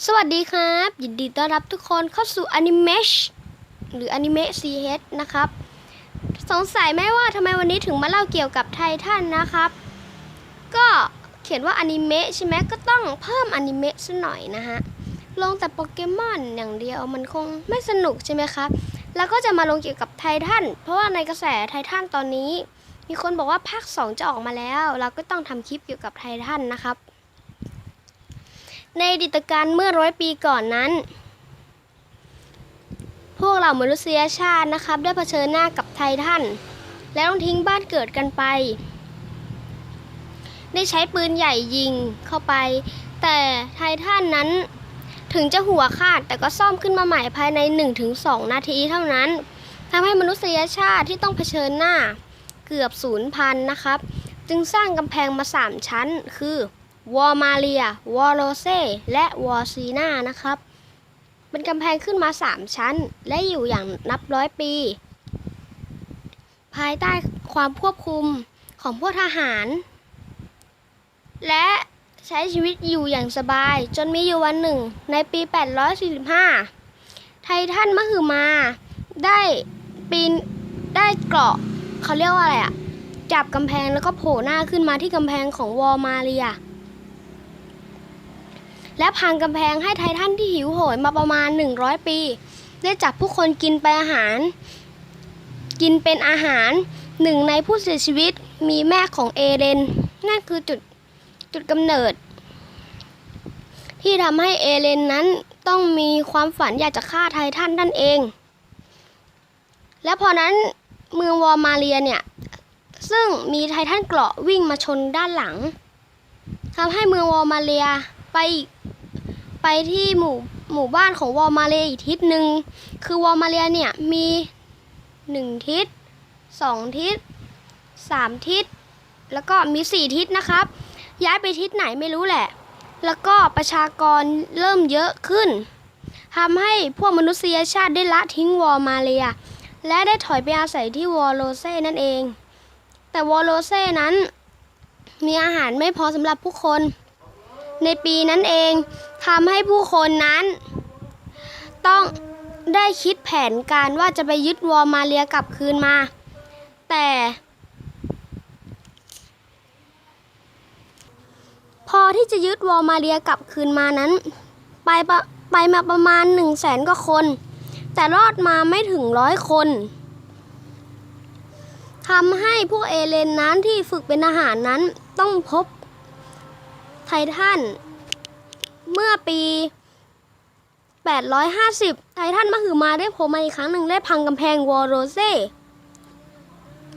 สวัสดีครับ ยินดีต้อนรับทุกคนเข้าสู่อนิเมชหรืออนิเมะซีเฮดนะครับ สงสัยไหมว่าทำไมวันนี้ถึงมาเล่าเกี่ยวกับไททันนะครับ ก็เขียนว่าอนิเมะใช่ไหมก็ต้องเพิ่มอนิเมะซะหน่อยนะฮะ ลงแต่โปเกมอนอย่างเดียวมันคงไม่สนุกใช่ไหมครับ แล้วก็จะมาลงเกี่ยวกับไททันเพราะว่าในกระแสไททันตอนนี้ มีคนบอกว่าภาค 2 จะออกมาแล้ว เราก็ต้องทำคลิปเกี่ยวกับไททันนะครับ ในอดิตการเมื่อร้อยปีก่อนนั้น พวกเรามนุษยชาตินะครับ ได้เผชิญหน้ากับไททันและต้องทิ้งบ้านเกิดกันไป ได้ใช้ปืนใหญ่ยิงเข้าไป แต่ไททันนั้นถึงจะหัวขาดแต่ก็ซ่อมขึ้นมาใหม่ภายใน 1-2 นาทีเท่านั้นทำให้มนุษยชาติที่ต้องเผชิญหน้าเกือบศูนย์พันนะครับ จึงสร้างกำแพงมา 3 ชั้นคือ วอร์มาเรีย วอร์โรเซ และวอร์ซีนานะครับ เป็นกำแพงขึ้นมา 3 ชั้น และอยู่อย่างนับร้อยปี ภายใต้ความควบคุมของพวกทหาร และใช้ชีวิตอยู่อย่างสบาย จนมีอยู่วันหนึ่ง ในปี 845 ไททันมหึมา ได้ปีนได้เกาะเขาเรียกว่าอะไรอะจับกำแพงแล้วก็โผล่หน้าขึ้นมาที่กำแพงของวอร์มาเรีย และพังกำแพงให้ไททันที่หิวโหยมาประมาณ 100 ปี ได้จับผู้คนกินไปอาหาร กินเป็นอาหารหนึ่งในผู้เสียชีวิตมีแม่ของเอเดน นั่นคือจุดจุดกำเนิด ที่ทำให้เอเลนนั้นต้องมีความฝันอยากจะฆ่าไททันนั่นเอง และพอนั้นเมืองวอร์มาเรียเนี่ย ซึ่งมีไททันเกราะวิ่งมาชนด้านหลังทำให้เมืองวอร์มาเรีย ไปไปที่หมู่หมู่บ้านของวอร์มาเรียอีกทิศหนึ่งคือวอร์มาเรียเนี่ยมีหนึ่งทิศสองทิศสามทิศแล้วก็มีสี่ทิศนะครับ ย้ายไปทิศไหนไม่รู้แหละ แล้วก็ประชากรเริ่มเยอะขึ้นทำให้พวกมนุษยชาติได้ละทิ้งวอร์มาเรีย และได้ถอยไปอาศัยที่วอร์โรเซ่นั่นเอง แต่วอร์โรเซ่นั้น มีอาหารไม่พอสำหรับผู้คน ในปีนั้นเองทำให้ผู้คนนั้น ต้องได้คิดแผนการว่าจะไปยึดวอร์มาเรียกลับคืนมา แต่ พอที่จะยึดวอร์มาเรียกลับคืนมานั้น ไปไปมาประมาณหนึ่งแสนกว่าคน แต่รอดมาไม่ถึงร้อยคนทำให้พวกเอเลนนั้นที่ฝึกเป็นทหารนั้นต้องพบ ททันเมื่อปี 850 ไททันมหึมาได้โผล่มาอีกครั้งหนึ่งได้พังกำแพงวอลโรเซ่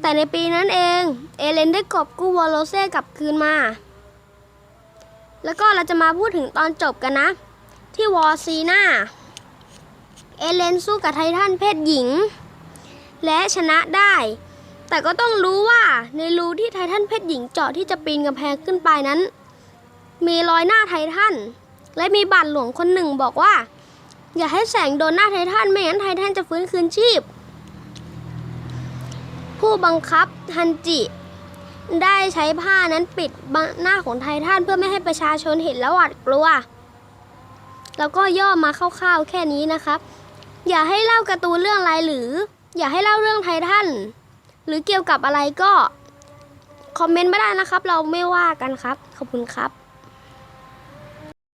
แต่ในปีนั้นเอง เอเลนได้กอบกู้วอลโรเซ่กลับคืนมา แล้วก็เราจะมาพูดถึงตอนจบกันนะ ที่วอร์ซีนาเอเลนสู้กับไททันเพศหญิง และชนะได้ แต่ก็ต้องรู้ว่าในรูที่ไททันเพศหญิงเจาะที่จะปีนกำแพงขึ้นไปนั้น มีรอยหน้าไททันและมีบาทหลวงคนหนึ่งบอกว่า อย่าให้แสงโดนหน้าไททันไม่งั้นไททันจะฟื้นคืนชีพ ผู้บังคับฮันจิ ได้ใช้ผ้านั้นปิดหน้าของไททันเพื่อไม่ให้ประชาชนเห็นแล้วหวาดกลัว แล้วก็ย่อมาคร่าวๆแค่นี้นะครับ อย่าให้เล่าการ์ตูนเรื่องอะไรหรือ อย่าให้เล่าเรื่องไททันหรือเกี่ยวกับอะไรก็ คอมเมนต์ไม่ได้นะครับ เราไม่ว่ากันครับ ขอบคุณครับ